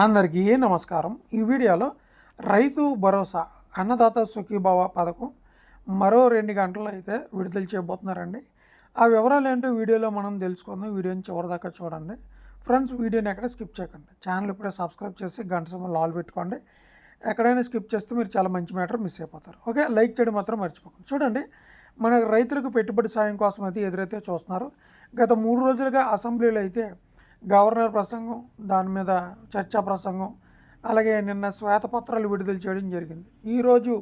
అందరికీ నమస్కారం. ఈ వీడియోలో రైతు భరోసా అన్నదాత సుఖీభావ పథకం మరో రెండు గంటల్లో అయితే విడుదల చేయబోతున్నారండి. ఆ వివరాలు ఏంటో వీడియోలో మనం తెలుసుకుందాం. వీడియోని చివరిదాకా చూడండి. ఫ్రెండ్స్ వీడియోని ఎక్కడ స్కిప్ చేయకండి. ఛానల్ ఇప్పుడే సబ్స్క్రైబ్ చేసి గంట సమయం లాల్ పెట్టుకోండి. ఎక్కడైనా స్కిప్ చేస్తే మీరు చాలా మంచి మ్యాటర్ మిస్ అయిపోతారు. ఓకే లైక్ చేయడం మాత్రం మర్చిపోకండి. చూడండి మన రైతులకు పెట్టుబడి సాయం కోసం అయితే ఎదురైతే చూస్తున్నారు. గత మూడు రోజులుగా అసెంబ్లీలో అయితే గవర్నర్ ప్రసంగం దాని మీద చర్చా ప్రసంగం అలాగే నిన్న శ్వేతపత్రాలు విడుదల చేయడం జరిగింది. ఈరోజు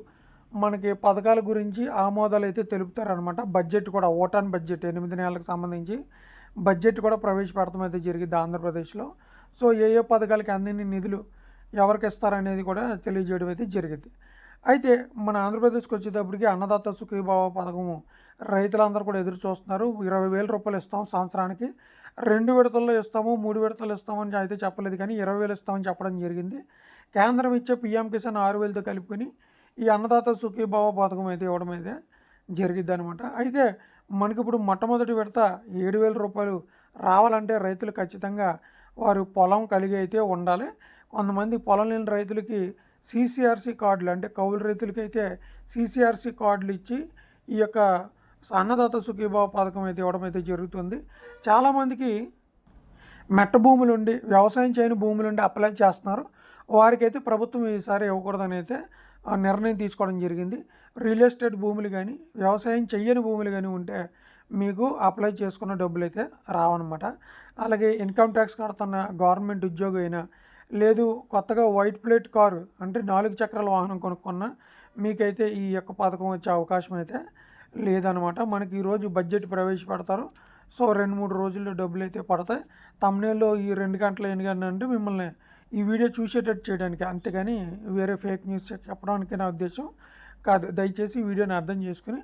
మనకి పథకాల గురించి ఆమోదాలు అయితే తెలుపుతారనమాట బడ్జెట్ కూడా ఓటాన్ బడ్జెట్ ఎనిమిది నెలలకు సంబంధించి బడ్జెట్ కూడా ప్రవేశపెడతాం అయితే జరిగింది ఆంధ్రప్రదేశ్లో. సో ఏ ఏ పథకాలకి అన్ని నిధులు ఎవరికి ఇస్తారనేది కూడా తెలియజేయడం అయితే జరిగింది. అయితే మన ఆంధ్రప్రదేశ్కి వచ్చేటప్పటికి అన్నదాత సుఖీభావ పథకము రైతులందరూ కూడా ఎదురు చూస్తున్నారు. ఇరవై వేల రూపాయలు ఇస్తాం సంవత్సరానికి. రెండు విడతల్లో ఇస్తాము మూడు విడతలు ఇస్తామని అయితే చెప్పలేదు కానీ ఇరవై వేలు ఇస్తామని చెప్పడం జరిగింది. కేంద్రం ఇచ్చే పిఎం కిసాన్ ఆరు వేలతో కలుపుకొని ఈ అన్నదాత సుఖీభావ పథకం అయితే ఇవ్వడం అయితే జరిగిద్ది అనమాట అయితే మనకి ఇప్పుడు మొట్టమొదటి విడత ఏడు వేల రూపాయలు రావాలంటే రైతులు ఖచ్చితంగా వారు పొలం కలిగి అయితే ఉండాలి. కొంతమంది పొలం లేని రైతులకి సీసీఆర్సీ కార్డులు అంటే కౌలు రైతులకైతే సీసీఆర్సీ కార్డులు ఇచ్చి ఈ యొక్క అన్నదాత సుఖీభావ పథకం అయితే ఇవ్వడం అయితే జరుగుతుంది. చాలామందికి మెట్ట భూములు ఉండి వ్యవసాయం చేయని భూములు ఉండి అప్లై చేస్తున్నారు. వారికైతే ప్రభుత్వం ఈసారి ఇవ్వకూడదని అయితే ఆ నిర్ణయం తీసుకోవడం జరిగింది. రియల్ ఎస్టేట్ భూములు కానీ వ్యవసాయం చెయ్యని భూములు కానీ ఉంటే మీకు అప్లై చేసుకున్న డబ్బులు అయితే రావన్నమాట. అలాగే ఇన్కమ్ ట్యాక్స్ కడుతున్న గవర్నమెంట్ ఉద్యోగం అయినా లేదు కొత్తగా వైట్ ప్లేట్ కారు అంటే నాలుగు చక్రాల వాహనం కొనుక్కున్న మీకైతే ఈ యొక్క పథకం వచ్చే అవకాశం అయితే లేదనమాట. మనకి ఈరోజు బడ్జెట్ ప్రవేశపెడతారు. సో రెండు మూడు రోజుల్లో డబ్బులు అయితే పడతాయి. తమ్నేల్లో ఈ రెండు గంటలు ఎన్ని గంటలు అంటే మిమ్మల్ని ఈ వీడియో చూసేటట్టు చేయడానికి అంతేగాని వేరే ఫేక్ న్యూస్ చెప్పడానికి నా ఉద్దేశం కాదు. దయచేసి వీడియోని అర్థం చేసుకుని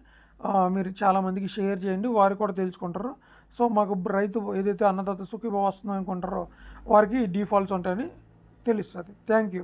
మీరు చాలామందికి షేర్ చేయండి. వారు కూడా తెలుసుకుంటారు. సో మాకు రైతు ఏదైతే అన్నదాత సుఖీభావ వస్తుందో అనుకుంటారో వారికి డీఫాల్ట్స్ ఉంటాయని తెలుస్తుంది. Thank you.